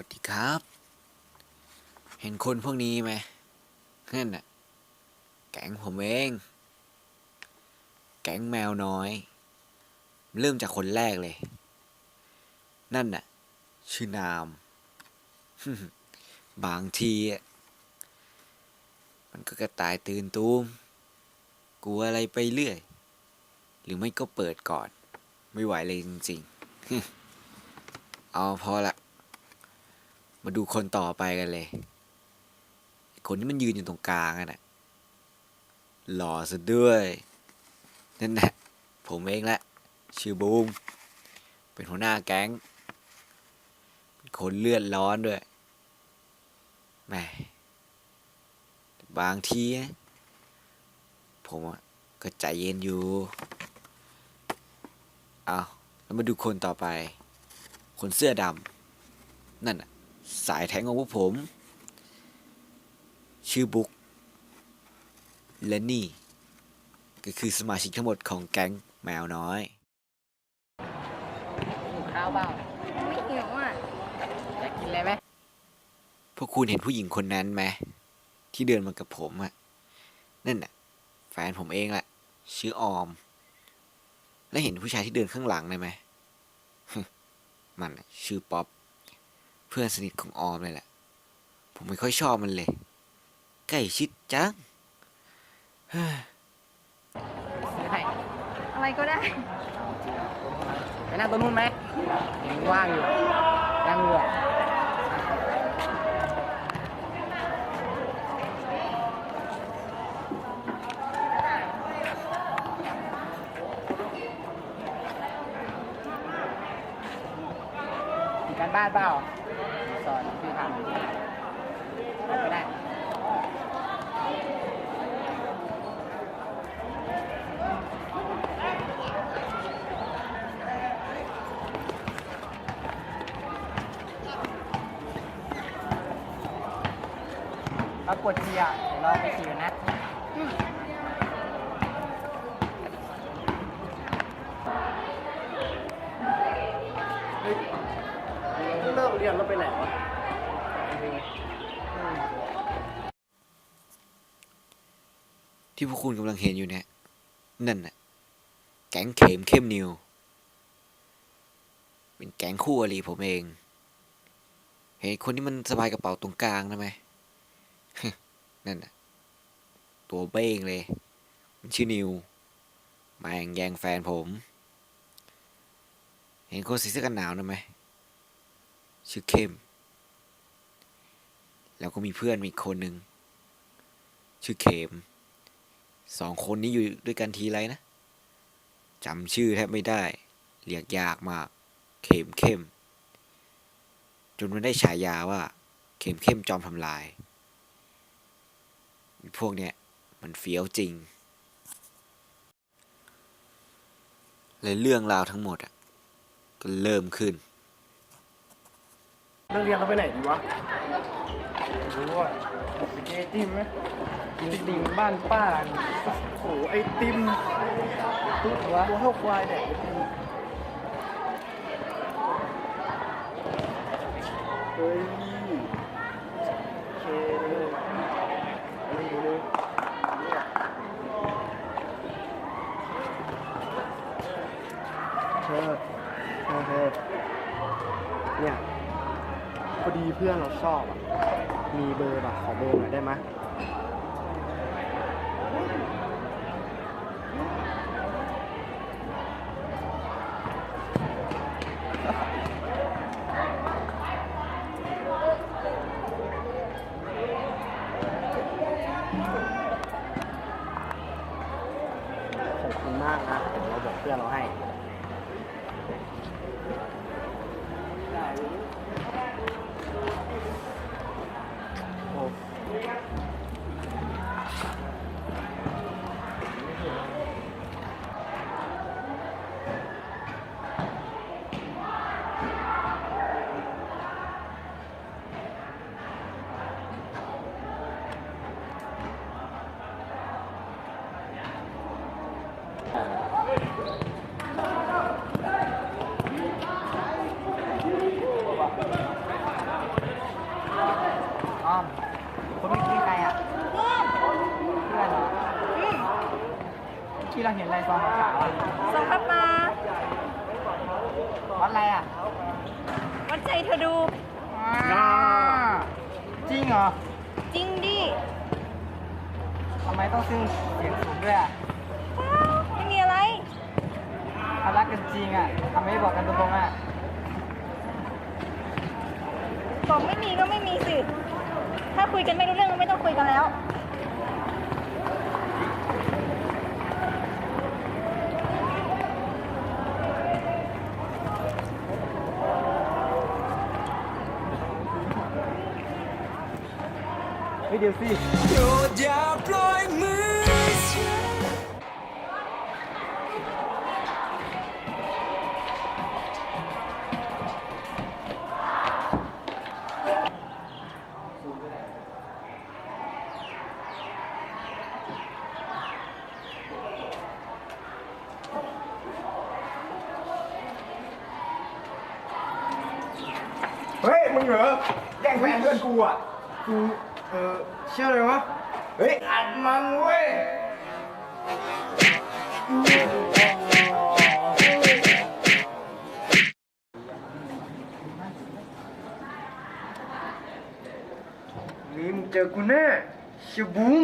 วัสดีครับ เห็นคนพวกนี้ไหมนั่นน่ะ แก๊งผมเอง แก๊งแมวน้อย เริ่มจากคนแรกเลย นั่นน่ะ ชื่อนาม บางที มันก็กระต่ายตื่นตูม กลัวอะไรไปเรื่อย หรือไม่ก็เปิดก่อน ไม่ไหวเลยจริง ๆ เอาพอละ มาดูคนต่อไปกันเลย คนที่มันยืนอยู่ตรงกลางน่ะหล่อซะด้วยนั่นแหละผมเองแหละชื่อบูมเป็นหัวหน้าแก๊งคนเลือดร้อนด้วยแม่บางที ผมก็ใจเย็นอยู่ เอาแล้วมาดูคนต่อไป คนเสื้อดำนั่นน่ะ สายแทงของพวกผม ชื่อบุ๊กและนี่ ก็คือสมาชิกทั้งหมดของแก๊งแมวน้อยหิวข้าวเปล่าไม่หิวอะอยากกินอะไรไหมพวกคุณเห็นผู้หญิงคนนั้นไหมที่เดินมากับผมอะนั่นน่ะ แฟนผมเองแหละชื่อออม แล้วเห็นผู้ชายที่เดินข้างหลังเลยไหมมันน่ะชื่อป๊อปเพื่อนสนิทของออมเลยแหละ ผมไม่ค่อยชอบมันเลย ใกล้ชิดจังเฮ้ยซื้อให้อะไรก็ได้ ไปนั่งตัวนู้นไหมยังว่างอยู่นั่งอยู่อะ การบ้านเปล่าสอนพี่ทำเอาได้เอากดเชียร์เดี๋ยวเรอไปขี่กันนะ เลิกเรียนแล้วไปไหนวะที่พวกคุณกำลังเห็นอยู่เนี่ย นั่นน่ะ แก๊งเข็มเข้มนิว เป็นแก๊งคู่อริผมเอง เห็นคนที่มันสบายกระเป๋าตรงกลางนะไหมนั่นน่ะ ตัวเบ้งเลย มันชื่อนิวมาแย่งแย่งแฟนผม เห็นคนใส่เสื้อกันหนาวนะไหม ชื่อเข้ม แล้วก็มีเพื่อนอีกคนหนึ่งชื่อเขมสองคนนี้อยู่ด้วยกันทีไรนะจำชื่อแทบไม่ได้ เรียกยากมาก เข็มเข้ม จนมันได้ฉายาว่า เข็มเข้มจอมทำลาย พวกเนี้ยมันเฟี้ยวจริงเลยเรื่องราวทั้งหมดอะก็เริ่มขึ้น เลิกเรียนแล้วไปไหนดีวะรู้ว่าไปเจติมไหมกินไอติมบ้านป้าโอ้โหไอติมตุ๊ดวะตัวเท่าควายเนี่ยไอติมเฮ้ยเคเลยนี่เลยเนี่ยเธอเธอเธอเนี่ย พอดีเพื่อนเราชอบอะ มีเบอร์แบบขอเบอร์หน่อยได้ไหมขอบคุณมากนะเดี๋ยวเราบอกเพื่อนเราให้ เราเห็นลายซองขาวๆอะส่งพับมา วัดอะไรอะวัดใจเธอดูจริงเหรอจริงดิทำไมต้องซึ่งเสียงสูงด้วยอะเปล่าไม่มีอะไร ถ้ารักกันจริงอะทำไมไม่บอกกันตรงๆอะบอกไม่มีก็ไม่มีสิ ถ้าคุยกันไม่รู้เรื่องก็ไม่ต้องคุยกันแล้ว ฮ้ยเดี๋ยวสิโยดอย่าปล่อยมือเฮ้ย มึงเหรอแย่งแฟนเพื่อนกูอะกู ออเชื่อเลยวะ เฮ้ย อัดมังเว้ยนี่มึงเจอกูแน่เชื่อบูม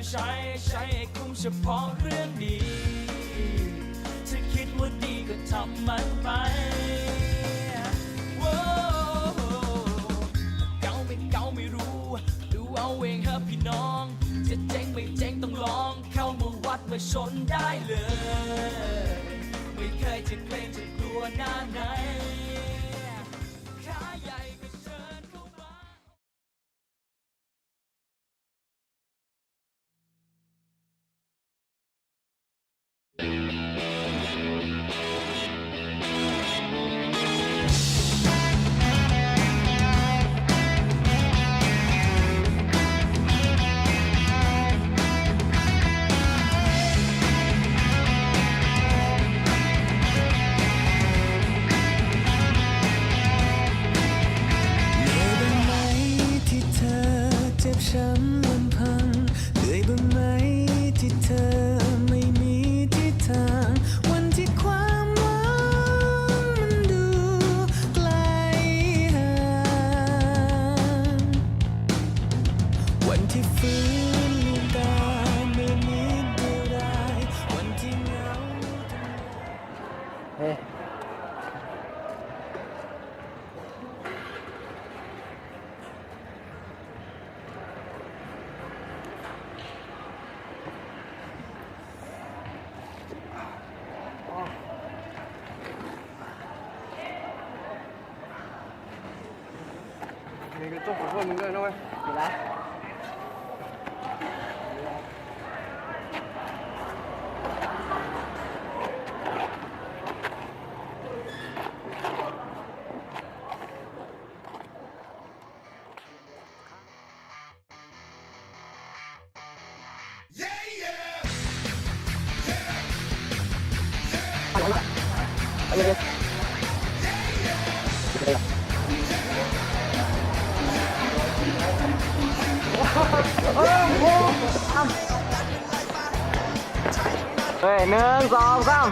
ก็ใช้ ใช้ให้คุ้มเฉพาะเรื่องดี ถ้าคิดว่าดีก็ทำมันไป ว้ย เฮ้ยหนึ่งสองสาม